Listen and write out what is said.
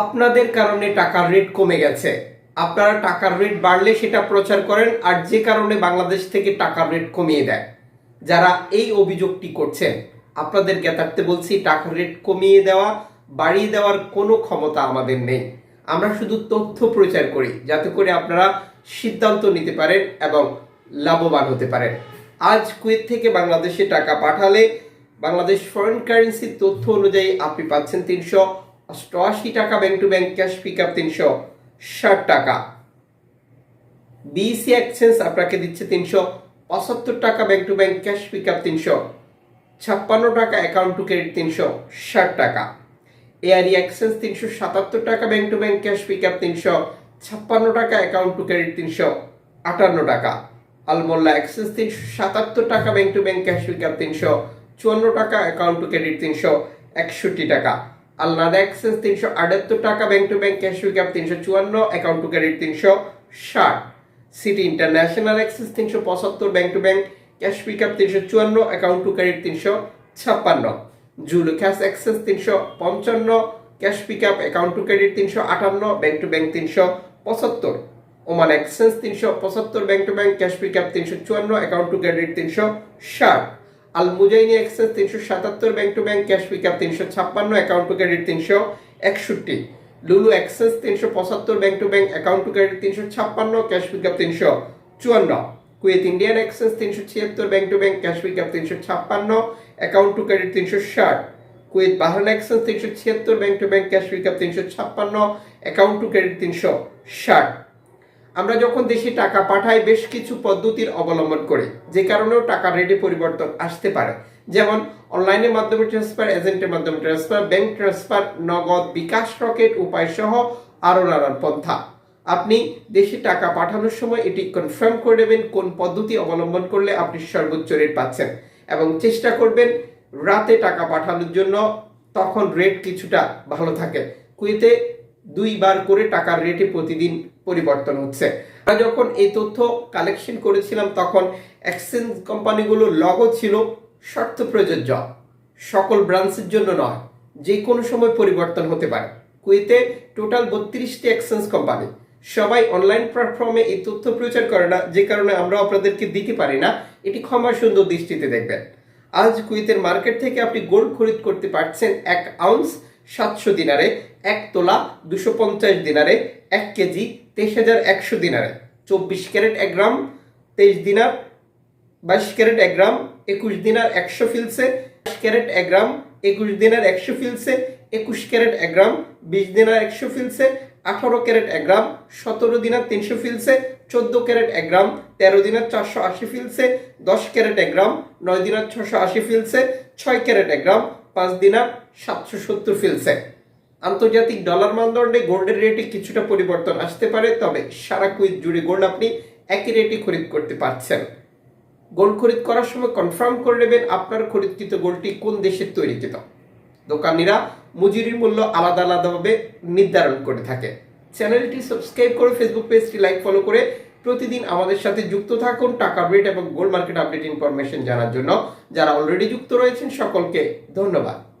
আপনাদের কারণে টাকার রেট কমে গেছে। আপনারা টাকার রেট বাড়লে সেটা প্রচার করেন আর যে কারণে বাংলাদেশ থেকে টাকার রেট কমিয়ে দেয়। যারা এই অভিযোগটি করছেন, আপনাদের জ্ঞাতার্থে বলছি, টাকার রেট কমিয়ে দেওয়া, বাড়িয়ে দেওয়ার কোনো ক্ষমতা আমাদের নেই। আমরা শুধু তথ্য প্রচার করি, যাতে করে আপনারা সিদ্ধান্ত নিতে পারেন এবং লাভবান হতে পারেন। আজ কুয়েত থেকে বাংলাদেশে টাকা পাঠালে বাংলাদেশ ফরেন কারেন্সির তথ্য অনুযায়ী আপনি পাচ্ছেন তিনশো অষ্টআশি টাকা bank to bank cash pick up তিনশো ষাট টাকা। বিসি এক্সচেঞ্জ আপনাকে দিচ্ছে তিনশো পঁচাত্তর টাকা bank to bank cash pick up তিনশো ছাপ্পান্ন টাকা অ্যাকাউন্ট টু ক্রেডিট তিনশো ষাট টাকা। এআরই এক্সচেঞ্জ তিনশো সাতাত্তর টাকা bank to bank cash pick up তিনশো ছাপ্পান্ন টাকা অ্যাকাউন্ট টু ক্রেডিট তিনশো আটান্ন টাকা। আলমোল্লা এক্সচেঞ্জ তিনশো সাতাত্তর টাকা bank to bank cash pick up তিনশো চুয়ান্ন টাকা অ্যাকাউন্ট টু ক্রেডিট তিনশো একষট্টি টাকা। আলনাদা এক্সচেঞ্জ তিনশো আটাত্তর টাকা bank to bank cash up তিনশো চুয়ান্ন অ্যাকাউন্ট টু ক্রেডিট তিনশো ষাট। সিটি ইন্টারন্যাশনাল এক্সেস তিনশো পঁচাত্তর bank to bank cash pick up তিনশো চুয়ান্ন অ্যাকাউন্ট টু ক্রেডিট তিনশো ছাপ্পান্ন। জুলুকাস এক্সেস তিনশো পঞ্চান্ন cash pick up account to credit তিনশো আটান্ন ব্যাংক টু ব্যাংক তিনশো পঁচাত্তর। ওমান এক্সচেঞ্জ তিনশো পঁচাত্তর bank to bank cash pick up তিনশো চুয়ান্ন অ্যাকাউন্ট টু ক্রেডিট তিনশো ষাট। আল মুজাইনি এক্সচেঞ্জ তিনশো সাতাত্তর bank to bank cash pick up তিনশো ছাপ্পান্ন অ্যাকাউন্ট টু ক্রেডিট তিনশো একষট্টি। লুলু এক্সেস তিনশো পঁচাত্তর bank to bank account to credit তিনশো ছাপ্পান্ন, ক্যাশ পিক আপ তিনশো চুয়ান্ন। কুয়েত ইন্ডিয়ান এক্সেস তিনশো ছিয়াত্তর bank to bank cash pick up তিনশো ছাপ্পান্ন অ্যাকাউন্ট টু ক্রেডিট তিনশো ষাট। কুয়েত বাহারান এক্সেস তিনশো ছিয়াত্তর bank to bank cash pick up তিনশো ছাপ্পান্ন অ্যাকাউন্ট টু ক্রেডিট তিনশো ষাট। আমরা যখন দেশে টাকা পাঠাই, বেশ কিছু পদ্ধতির অবলম্বন করি, যে কারণেও টাকার রেটে পরিবর্তন আসতে পারে। যেমন অনলাইনের মাধ্যমে ট্রান্সফার এজেন্টের মাধ্যমে ট্রান্সফার ব্যাংক ট্রান্সফার নগদ বিকাশ রকেট উপায় সহ আরও নানান পন্থা। আপনি দেশে টাকা পাঠানোর সময় এটি কনফার্ম করে নেবেন কোন পদ্ধতি অবলম্বন করলে আপনি সর্বোচ্চ রেট পাচ্ছেন। এবং চেষ্টা করবেন রাতে টাকা পাঠানোর জন্য তখন রেট কিছুটা ভালো থাকে। কুয়েতে দুইবার করে টাকার রেটে প্রতিদিন পরিবর্তন হচ্ছে। আমরা যখন এই তথ্য কালেকশন করেছিলাম, তখন এক্সচেঞ্জ কোম্পানিগুলো লগো ছিল শর্ত প্রযোজ্য। সকল ব্রাঞ্চের জন্য নয়, যে কোনো সময় পরিবর্তন হতে পারে। কুয়েতে টোটাল বত্রিশটি এক্সচেঞ্জ কোম্পানি সবাই অনলাইন প্ল্যাটফর্মে এই তথ্য প্রচার করে না, যে কারণে আমরা আপনাদেরকে দিতে পারি না। এটি ক্ষমা সুন্দর দৃষ্টিতে দেখবেন। আজ কুয়েতের মার্কেট থেকে আপনি গোল্ড খরিদ করতে পারছেন এক আউন্স সাতশো দিনারে, এক তোলা দুশো পঞ্চাশ দিনারে, এক কেজি তেইশ হাজার একশো দিনারে। চব্বিশ ক্যারেট এক গ্রাম, তেইশ দিনার বাইশ ক্যারেট এক গ্রাম, একুশ দিনার একশো ফিলসে, বাইশ ক্যারেট এক গ্রাম, একুশ দিনার একশো ফিলসে, একুশ ক্যারেট এক গ্রাম, বিশ দিনার একশো ফিলসে, আঠারো ক্যারেট এক গ্রাম, সতেরো দিনার তিনশো ফিলসে, চোদ্দ ক্যারেট এক গ্রাম, তেরো দিনার চারশো আশি ফিলসে, দশ ক্যারেট এক গ্রাম, নয় দিনার ছশো আশি ফিলসে, ছয় ক্যারেট এক গ্রাম পাঁচ দিনার সাতশো সত্তর ফিলসে। আন্তর্জাতিক ডলার মানদণ্ডে গোল্ডের রেটে কিছুটা পরিবর্তন আসতে পারে, তবে সারা কুইজ জুড়ে গোল্ড আপনি একই রেটে খরিদ করতে পারছেন। গোল্ড খরিদ করার সময় কনফার্ম করে নেবেন আপনার খরিদকৃত গোল্ডটি কোন দেশের তৈরিকৃত। দোকানিরা মজুরির মূল্য আলাদা আলাদাভাবে নির্ধারণ করে থাকে। চ্যানেলটি সাবস্ক্রাইব করে ফেসবুক পেজটি লাইক ফলো করে প্রতিদিন আমাদের সাথে যুক্ত থাকুন টাকার রেট এবং গোল্ড মার্কেট আপডেট ইনফরমেশন জানার জন্য। যারা অলরেডি যুক্ত রয়েছেন সকলকে ধন্যবাদ।